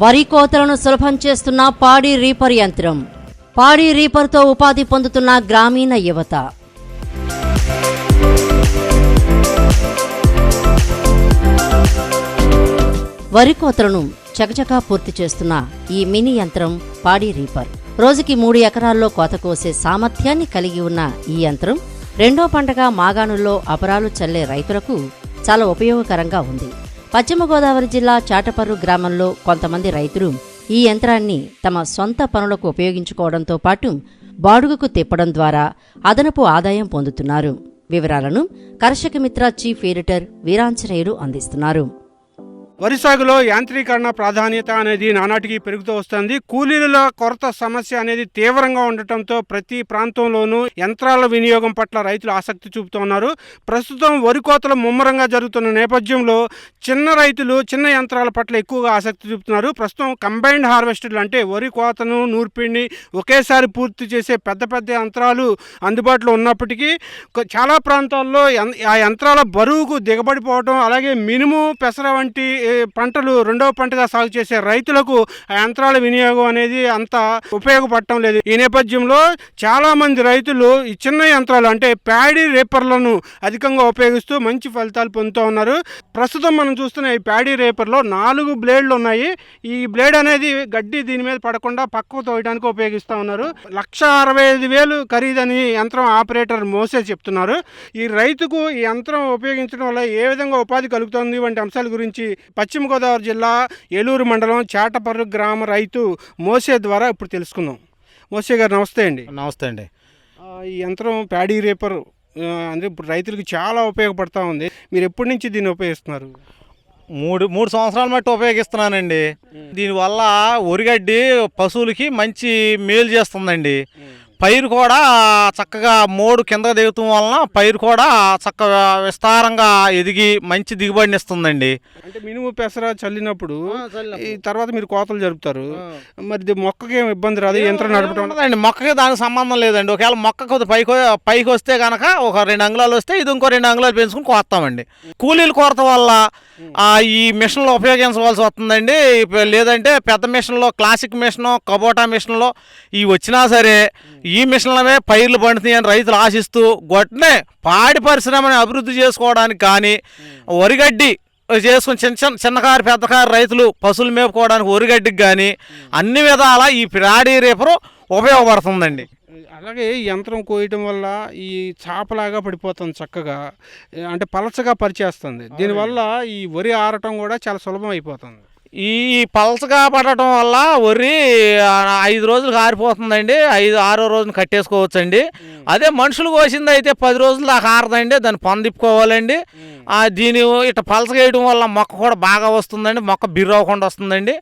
వరి కోతలను సులభం చేస్తున్న పాడి రీపర్ యంత్రం. పాడి రీపర్తో ఉపాధి పొందుతున్న గ్రామీణ యువత. వరి కోతలను చకచకా పూర్తి చేస్తున్న ఈ మినీ యంత్రం పాడి రీపర్. రోజుకి మూడు ఎకరాల్లో కోత కోసే సామర్థ్యాన్ని కలిగి ఉన్న ఈ యంత్రం రెండో పంటగా మాగాణుల్లో అపరాలు చల్లే రైతులకు చాలా ఉపయోగకరంగా ఉంది. పశ్చిమ గోదావరి జిల్లా చాటపర్రు గ్రామంలో కొంతమంది రైతులు ఈ యంత్రాన్ని తమ సొంత పనులకు ఉపయోగించుకోవడంతో పాటు బాడుగకు తిప్పడం ద్వారా అదనపు ఆదాయం పొందుతున్నారు. వివరాలను కర్షక మిత్ర చీఫ్ ఎడిటర్ వీరాంజనేయులు అందిస్తున్నారు. వరి సాగులో యాంత్రీకరణ ప్రాధాన్యత అనేది నానాటికి పెరుగుతూ వస్తుంది. కూలీల కొరత సమస్య అనేది తీవ్రంగా ఉండటంతో ప్రతి ప్రాంతంలోనూ యంత్రాల వినియోగం పట్ల రైతులు ఆసక్తి చూపుతూ ఉన్నారు ప్రస్తుతం వరి కోతలు ముమ్మరంగా జరుగుతున్న నేపథ్యంలో చిన్న రైతులు చిన్న యంత్రాల పట్ల ఎక్కువగా ఆసక్తి చూపుతున్నారు. ప్రస్తుతం కంబైన్డ్ హార్వెస్టర్లు అంటే వరి కోతను నూర్పిడిని ఒకేసారి పూర్తి చేసే పెద్ద పెద్ద యంత్రాలు అందుబాటులో ఉన్నప్పటికీ చాలా ప్రాంతాల్లో ఆ యంత్రాల బరువుకు దిగబడిపోవడం అలాగే మినుము పెసర వంటి పంటలు రెండవ పంటగా సాగు చేసే రైతులకు ఆ యంత్రాల వినియోగం అనేది అంత ఉపయోగపడటం లేదు. ఈ నేపథ్యంలో చాలామంది రైతులు ఈ చిన్న యంత్రాలు అంటే ప్యాడీ రేపర్లను అధికంగా ఉపయోగిస్తూ మంచి ఫలితాలు పొందుతూ ఉన్నారు. ప్రస్తుతం మనం చూస్తున్న ఈ ప్యాడీ రేపర్లో నాలుగు బ్లేడ్లు ఉన్నాయి. ఈ బ్లేడ్ అనేది గడ్డి దీని మీద పడకుండా పక్కకు తోయడానికి ఉపయోగిస్తూ ఉన్నారు. లక్ష అరవై ఐదు వేలు ఖరీదని యంత్రం ఆపరేటర్ మోసే చెప్తున్నారు. ఈ రైతుకు ఈ యంత్రం ఉపయోగించడం వల్ల ఏ విధంగా ఉపాధి కలుగుతుంది వంటి అంశాల గురించి పశ్చిమ గోదావరి జిల్లా ఏలూరు మండలం చాటపర్రు గ్రామ రైతు మోసే ద్వారా ఇప్పుడు తెలుసుకుందాం. మోసే గారు నమస్తే అండి. నమస్తే అండి. ఈ యంత్రం ప్యాడీ రేపర్ అంటే ఇప్పుడు రైతులకు చాలా ఉపయోగపడతా ఉంది. మీరు ఎప్పటి నుంచి దీన్ని ఉపయోగిస్తున్నారు? మూడు మూడు సంవత్సరాల మట్టి ఉపయోగిస్తున్నానండి. దీనివల్ల ఒరిగడ్డి పశువులకి మంచి మేలు చేస్తుందండి. పైరు కూడా చక్కగా మోడు కింద దిగుతాం వలన పైరు కూడా చక్కగా విస్తారంగా ఎదిగి మంచి దిగుబడిని ఇస్తుందండి. అంటే మినుము పెసర చల్లినప్పుడు ఈ తర్వాత మీరు కోతలు జరుపుతారు. మరి మొక్కకి ఏం ఇబ్బంది రాదు? యంత్రం నడపడం మొక్కకి దానికి సంబంధం లేదండి. ఒకవేళ మొక్క కొద్ది పైకి పైకి వస్తే కనుక ఒక రెండు అంగుళాలు వస్తే ఇది ఇంకో రెండు అంగుళాలు పెంచుకుని కోస్తామండి. కూలీల కొరత వల్ల ఈ మిషన్లు ఉపయోగించవలసి వస్తుందండి. లేదంటే పెద్ద మిషన్లో క్లాసిక్ మిషను కబోటా మిషన్లో ఇవి వచ్చినా సరే ఈ మిషన్లమే పైర్లు పండుతాయని రైతులు ఆశిస్తూ గొట్టనే పాడి పరిశ్రమని అభివృద్ధి చేసుకోవడానికి కానీ వరిగడ్డి చేసుకుని చిన్న చిన్న చిన్నకారు పెద్దకారు రైతులు పశువులు మేపుకోవడానికి ఒరిగడ్డికి కానీ అన్ని విధాల ఈ ప్రాడీ రేపరు ఉపయోగపడుతుందండి. అలాగే యంత్రం కోయటం వల్ల ఈ చాపలాగా పడిపోతుంది చక్కగా అంటే పలచగా పరిచేస్తుంది. దీనివల్ల ఈ వరి ఆరటం కూడా చాలా సులభం అయిపోతుంది. ఈ పలసగా పడటం వల్ల వరి ఐదు రోజులకు ఆరిపోతుందండి ఐదు ఆరో రోజున కట్టేసుకోవచ్చండి. అదే మనుషులు కోసింది అయితే పది రోజులు దాకా ఆరదండి దాన్ని పొందిప్పుకోవాలండి. దీని ఇట్లా పలసగా వేయడం వల్ల మొక్క కూడా బాగా వస్తుందండి మొక్క బిర్రవకుండా వస్తుందండి.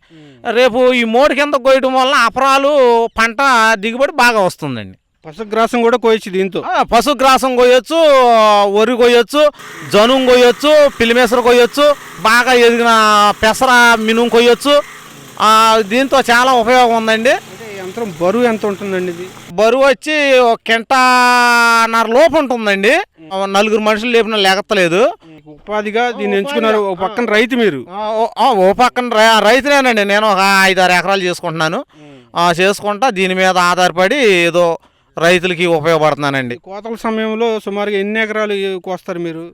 రేపు ఈ మోడు కింద కోయడం వల్ల అపరాలు పంట దిగుబడి బాగా వస్తుందండి. పశుగ్రాసం కూడా కోయచ్చు దీంతో. పశుగ్రాసం కొయ్యొచ్చు వరి కొయ్యొచ్చు జనుం కొయ్యొచ్చు పిల్లిమెసరు కొయ్యొచ్చు బాగా ఎదిగిన పెసర మినుము కొయ్యొచ్చు ఆ, దీంతో చాలా ఉపయోగం ఉందండి. యంత్రం బరువు ఎంత ఉంటుందండి ఇది? బరువు వచ్చి ఒక కింటన్నర లోపు ఉంటుందండి. నలుగురు మనుషులు లేపిన లేకత్తలేదు ఉపాధిగా దీన్ని ఎంచుకున్నారు ఒక పక్కన రైతు మీరు. ఓ- పక్కన రైతునేనండి నేను ఒక ఐదారు ఎకరాలు చేసుకుంటున్నాను. చేసుకుంటా దీని మీద ఆధారపడి ఏదో రైతులకి ఉపయోగపడుతున్నానండి. కోతల సమయంలో సుమారుగా ఎన్ని ఎకరాలు కోస్తారు మీరు?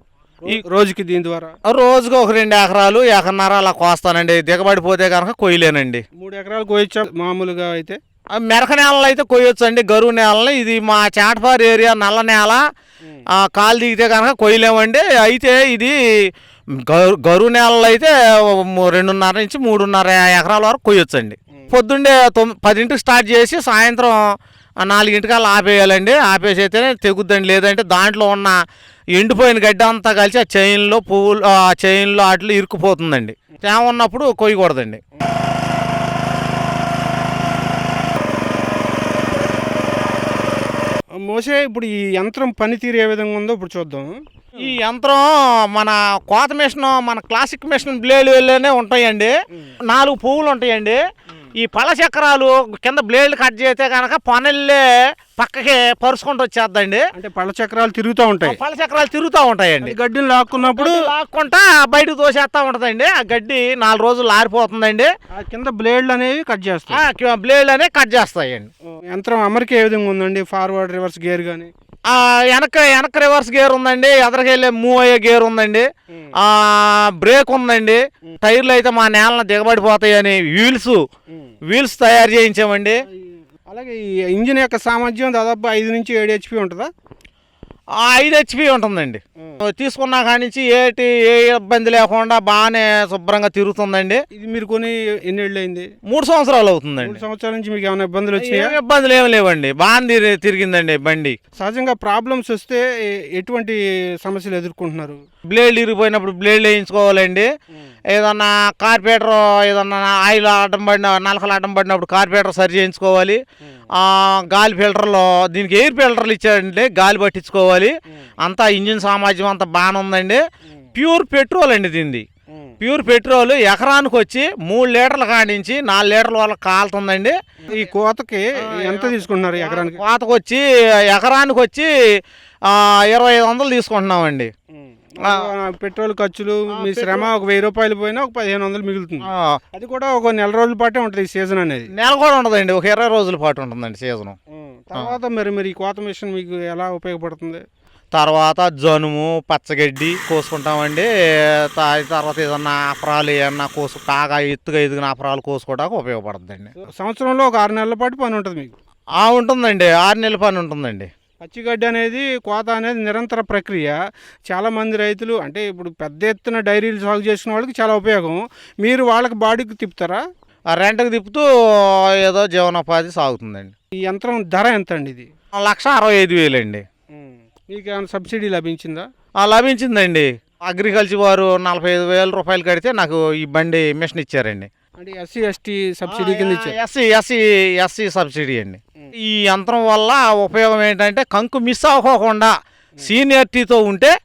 ఈ రోజుకి దీని ద్వారా? రోజుకు ఒక రెండు ఎకరాలు ఎకరన్నర అలా కోస్తానండి. దిగబడిపోతే కనుక కొయ్యలేనండి. మూడు ఎకరాలు కోయచ్చా మామూలుగా అయితే? మెరక నేలలు అయితే కొయ్యొచ్చు అండి గరువు నేలని. ఇది మా చాటపారు ఏరియా నల్ల నేల. కాలు దిగితే కనుక కొయ్యలేమండి. అయితే ఇది గరు గరువు నేలలు అయితే రెండున్నర నుంచి మూడున్నర ఎకరాల వరకు కొయ్యొచ్చు అండి పొద్దున్నే తొమ్మిది పదింటికి స్టార్ట్ చేసి సాయంత్రం నాలుగింటికల్లా ఆపేయాలండి. ఆపేసి అయితేనే తెగుద్దండి. లేదంటే దాంట్లో ఉన్న ఎండిపోయిన గడ్డి అంతా కలిసి ఆ చైన్లో పువ్వులు ఆ చైన్లో వాటిలో ఇరుక్కుపోతుందండి. తేమ ఉన్నప్పుడు కొయ్యకూడదండి. మోసే ఇప్పుడు ఈ యంత్రం పనితీరు ఏ విధంగా ఉందో ఇప్పుడు చూద్దాం. ఈ యంత్రం మన కోత మిషన్ మన క్లాసిక్ మిషన్ బ్లేడ్ వెళ్ళనే ఉంటాయండి. నాలుగు పువ్వులు ఉంటాయండి. ఈ పళ్ళ చక్రాలు కింద బ్లేడ్లు కట్ చేస్తే కనుక పనుల్లే పక్కకి పరుచుకుంటూ వచ్చేద్దండి. అంటే పళ్ళ చక్రాలు తిరుగుతూ ఉంటాయి. పళ్ళ చక్రాలు తిరుగుతూ ఉంటాయండి. గడ్డిని లాక్కున్నప్పుడు లాక్కుంటా బయటకు తోసేస్తా ఉంటదండి. ఆ గడ్డి నాలుగు రోజులు ఆరిపోతుందండి కింద బ్లేడ్లు అనేవి కట్ చేస్తాయి. బ్లేడ్లు అనేవి కట్ చేస్తాయండి. యంత్రం అమరిక ఏ విధంగా ఉందండి? ఫార్వర్డ్ రివర్స్ గేర్ కానీ ఆ వెనక వెనక రివర్స్ గేర్ ఉందండి. ఎదరికెళ్ళే మూవ్ అయ్యే గేర్ ఉందండి. ఆ బ్రేక్ ఉందండి. టైర్లు అయితే మా నేలను దిగబడిపోతాయని వీల్స్ వీల్స్ తయారు చేయించామండి. అలాగే ఈ ఇంజిన్ యొక్క సామర్థ్యం దాదాపు ఐదు నుంచి ఏడు హెచ్పి ఉంటుందా? ఐదు హెచ్పి ఉంటుందండి. తీసుకున్నా కాడి నుంచి ఏటి ఏ ఇబ్బంది లేకుండా బాగానే శుభ్రంగా తిరుగుతుందండి. ఇది మీరు కొని ఎన్నేళ్ళు అయింది మూడు సంవత్సరాలు అవుతుందండి. మూడు సంవత్సరాల నుంచి మీకు ఏమైనా ఇబ్బందులు వచ్చినాయా? ఏం ఇబ్బందులు ఏమి లేవండి. బాగా తిరి- తిరిగిందండి బండి. సహజంగా ప్రాబ్లమ్స్ వస్తే ఎటువంటి సమస్యలు ఎదుర్కొంటున్నారు? బ్లేడ్లు ఇరిగిపోయినప్పుడు బ్లేడ్లు వేయించుకోవాలండి. ఏదన్నా కార్పొరేటర్ ఏదన్నా ఆయిల్ అడ్డం పడిన నలకలు అడ్డం పడినప్పుడు కార్పొరేటర్ సరి చేయించుకోవాలి. ఆ, గాలి ఫిల్టర్లో దీనికి ఎయిర్ ఫిల్టర్లు ఇచ్చారండి గాలి పట్టించుకోవాలి. అంతా ఇంజిన్ సామర్థ్యం అంతా బాగానే ఉందండి ప్యూర్ పెట్రోల్ అండి దీనిది. ప్యూర్ పెట్రోల్ ఎకరానికి వచ్చి మూడు లీటర్ల కాడించి నాలుగు లీటర్ల వాళ్ళకి కాలుతుందండి. ఈ కోతకి ఎంత తీసుకుంటున్నారు ఎకరానికి? కోతకు వచ్చి ఎకరానికి వచ్చి ఆ, ఇరవై ఐదు వందలు తీసుకుంటున్నామండి. పెట్రోల్ ఖర్చులు మీ శ్రమ ఒక వెయ్యి రూపాయలు పోయినా ఒక పదిహేను వందలు మిగులుతుంది. అది కూడా ఒక నెల రోజుల పాటే ఉంటుంది ఈ సీజన్ అనేది. నెల కూడా ఉండదండి ఒక ఇరవై రోజుల పాటు ఉంటుందండి సీజను. తర్వాత మరి మరి కోత మిషన్ మీకు ఎలా ఉపయోగపడుతుంది? తర్వాత జనుము పచ్చగడ్డి కోసుకుంటామండి. తర్వాత ఏదన్నా అపరాలు ఏమన్నా కోసు బాగా ఎత్తుగా ఎదిగిన అపరాలు కోసుకోవడానికి ఉపయోగపడుతుందండి. సంవత్సరంలో ఒక ఆరు నెలల పాటు పని ఉంటుంది మీకు? ఆ ఉంటుందండి. ఆరు నెలల పని ఉంటుందండి. పచ్చిగడ్డి అనేది కోత అనేది నిరంతర ప్రక్రియ. చాలా మంది రైతులు అంటే ఇప్పుడు పెద్ద ఎత్తున డైరీలు సాగు చేసిన వాళ్ళకి చాలా ఉపయోగం. మీరు వాళ్ళకి బాడీకి తిప్పుతారా? రెంట్కి తిప్పుతూ ఏదో జీవనోపాధి సాగుతుందండి. ఈ యంత్రం ధర ఎంత అండి ఇది? లక్ష అరవై ఐదు వేలండి. మీకు ఏమైనా సబ్సిడీ లభించిందా? ఆ, లభించిందండి. అగ్రికల్చర్ వారు నలభై ఐదు వేల రూపాయలు కడితే నాకు ఈ బండి మిషన్ ఇచ్చారండి. అంటే ఎస్సీ ఎస్టీ సబ్సిడీ కింద ఇచ్చారు. ఎస్సీ ఎస్సీ ఎస్సీ సబ్సిడీ అండి. ఈ యంత్రం వల్ల ఉపయోగం ఏంటంటే కంకు మిస్ అవ్వకుండా సీనియర్టీతో ఉంటే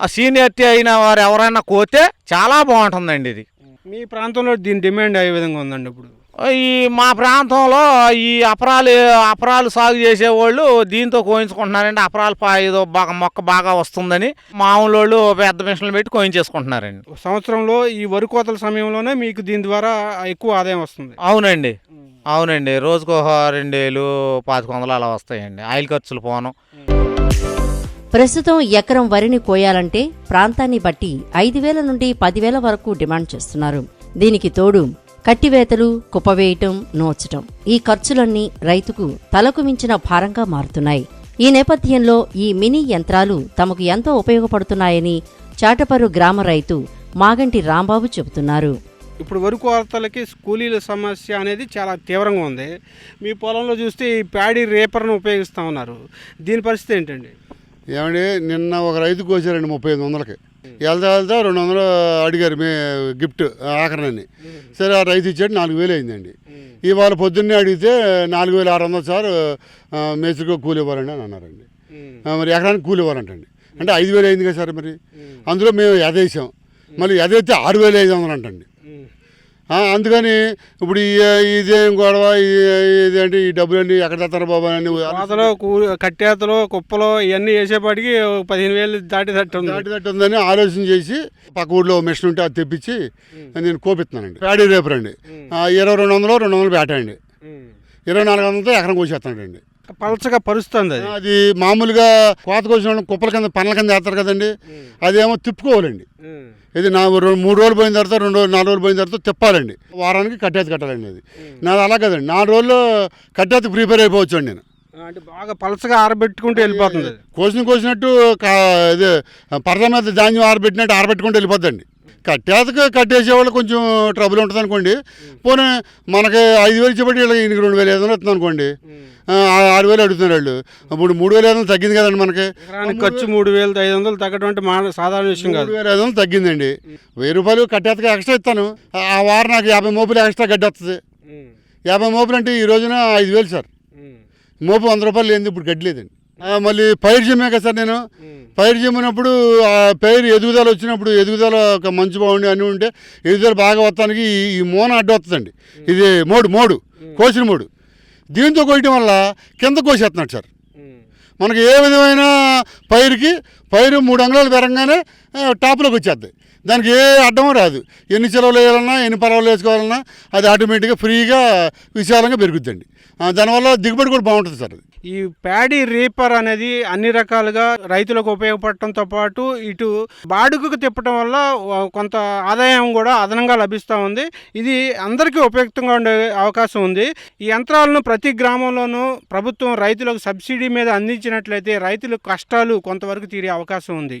ఆ సీనియర్టీ అయిన వారు ఎవరైనా కోతే చాలా బాగుంటుందండి ఇది. మీ ప్రాంతంలో దీని డిమాండ్ ఏ విధంగా ఉందండి ఇప్పుడు? ఈ మా ప్రాంతంలో ఈ అపరాలు అపరాలు సాగు చేసేవాళ్ళు దీంతో కోయించుకుంటున్నారండి. అపరాలు ఏదో బాగా మొక్క బాగా వస్తుందని మామూలు వాళ్ళు పెద్ద మిషన్లు పెట్టి కోయించేసుకుంటున్నారండి. సంవత్సరంలో ఈ వరి కోతల సమయంలోనే మీకు దీని ద్వారా ఎక్కువ ఆదాయం వస్తుంది. అవునండి. అవునండి. రోజుకు రెండు వేలు పాతిక వందలు అలా వస్తాయండి. ఆయిల్ ఖర్చులు పోను. ప్రస్తుతం ఎకరం వరిని కోయాలంటే ప్రాంతాన్ని బట్టి ఐదు వేల నుండి పదివేల వరకు డిమాండ్ చేస్తున్నారు. దీనికి తోడు కట్టివేతలు కుప్పవేయటం నోచటం ఈ ఖర్చులన్నీ రైతుకు తలకు మించిన భారంగా మారుతున్నాయి. ఈ నేపథ్యంలో ఈ మినీ యంత్రాలు తమకు ఎంతో ఉపయోగపడుతున్నాయని చాటపరు గ్రామ రైతు మాగంటి రాంబాబు చెబుతున్నారు. ఇప్పుడు వరకు వార్తలకి కూలీల సమస్య అనేది చాలా తీవ్రంగా ఉంది. మీ పొలంలో చూస్తే ఈ ప్యాడీ రేపర్ను ఉపయోగిస్తూ ఉన్నారు. దీని పరిస్థితి ఏంటండి? ఏమండి నిన్న ఒక రైతు కోసారండి ముప్పై ఐదు వందలకి. వెళ్తా వెళ్తా రెండు వందలు అడిగారు మీ గిఫ్ట్ ఆఖరినని సరే ఆ రైతు ఇచ్చాడు నాలుగు వేలు అయిందండి. ఇవాళ పొద్దున్నే అడిగితే నాలుగు వేల ఆరు వందలు సార్ మేస్త్రికి కూలి ఇవ్వాలండి అని అన్నారండి. మరి ఎకరానికి కూలి ఇవ్వాలంటండి. అంటే ఐదు వేలు అయింది కదా సార్ మరి. అందులో మేము ఎదేసాం మళ్ళీ ఎదైతే ఆరు వేల ఐదు వందలు అంటండి. అందుకని ఇప్పుడు ఇదేం గొడవ ఇదేంటి ఈ డబ్బులన్నీ ఎక్కడ తెస్తారు బాబా అని కోతలో కూ కట్టేతలో కుప్పలో ఇవన్నీ వేసేపాటికి పదిహేను వేలు దాటి తట్టు దాటి తట్టు ఉందని ఆలోచన చేసి పక్క ఊళ్ళో మిషన్ ఉంటే అది తెప్పించి నేను కోపిస్తున్నానండి. ప్యాడీ రేపర్ అండి ఇరవై రెండు వందలు రెండు వందలు బేట అండి ఇరవై నాలుగు వందలతో ఎకరం కోసేస్తున్నాడండి. పలచగా పరుస్తుంది అది. అది మామూలుగా కోత కోసిన కుప్పల కింద పనుల కింద వేస్తారు కదండి. అదేమో తిప్పుకోవాలండి. ఇది నా రెండు మూడు రోజులు పోయిన తర్వాత రెండు రోజులు నాలుగు రోజులు పోయిన తర్వాత తిప్పాలండి. వారానికి కట్టేది కట్టాలండి అది నాది అలా కదండి. నాలుగు రోజులు కట్టేది ప్రిపేర్ అయిపోవచ్చు అండి నేను. అంటే బాగా పలచగా ఆరబెట్టుకుంటూ వెళ్ళిపోతుంది కోసిన కోసినట్టు ఇది పరద మీద ధాన్యం ఆరబెట్టినట్టు ఆరబెట్టుకుంటూ వెళ్ళిపోద్దండి. కట్టేతకు కట్టేసేవాళ్ళు కొంచెం ట్రబుల్ ఉంటుంది అనుకోండి. పోనీ మనకి ఐదు వేలు ఇచ్చేపట్టి వీళ్ళకి రెండు వేలు ఐదు వందలు వస్తుంది అనుకోండి. ఆరు వేలు అడుగుతున్నారు వాళ్ళు. ఇప్పుడు మూడు వేలు ఐదు వందలు తగ్గింది కదండి మనకి. ఖర్చు మూడు వేలు ఐదు వందలు తగ్గడం అంటే మా సాధారణ విషయం కాదు. వేల ఐదు వందలు తగ్గిందండి. వెయ్యి రూపాయలు కట్టేతకు ఎక్స్ట్రా ఇస్తాను. ఆ- వారం నాకు యాభై మోపులు ఎక్స్ట్రా గడ్డి వస్తుంది యాభై మోపులు అంటే ఈ రోజున ఐదు వేలు సార్. మోపు వంద రూపాయలు లేనిది ఇప్పుడు గడ్డి లేదండి మళ్ళీ పైరు చెమ్మే కదా సార్ నేను? పైరు చిమ్మినప్పుడు ఆ పైరు ఎదుగుదల వచ్చినప్పుడు ఎదుగుదల ఒక మంచి బాగుండి అన్నీ ఉంటే ఎదుగుదల బాగా వస్తానికి ఈ- ఈ మోన అడ్డు వస్తుందండి. ఇది మోడు మోడు కోసిన మోడు. దీంతో కొయ్యటం వల్ల కింద కోసేస్తున్నాడు సార్. మనకి ఏ విధమైన పైరుకి పైరు మూడు అంగుళాలు పెరగగానే ఆ, టాప్లోకి వచ్చేద్ది. దానికి ఏ అడ్డం రాదు. ఎన్ని సెలవులు వేయాలన్నా ఎన్ని పర్వాలు వేసుకోవాలన్నా అది ఆటోమేటిక్గా ఫ్రీగా విశాలంగా పెరుగుద్దండి. దానివల్ల దిగుబడి కూడా బాగుంటుంది సార్ ఈ ప్యాడీ రీపర్ అనేది అన్ని రకాలుగా రైతులకు ఉపయోగపడటంతో పాటు ఇటు బాడుగకు తిప్పటం వల్ల కొంత ఆదాయం కూడా అదనంగా లభిస్తూ ఉంది. ఇది అందరికీ ఉపయుక్తంగా ఉండే అవకాశం ఉంది. ఈ యంత్రాలను ప్రతి గ్రామంలోనూ ప్రభుత్వం రైతులకు సబ్సిడీ మీద అందించినట్లయితే రైతుల కష్టాలు కొంతవరకు తీరే అవకాశం ఉంది.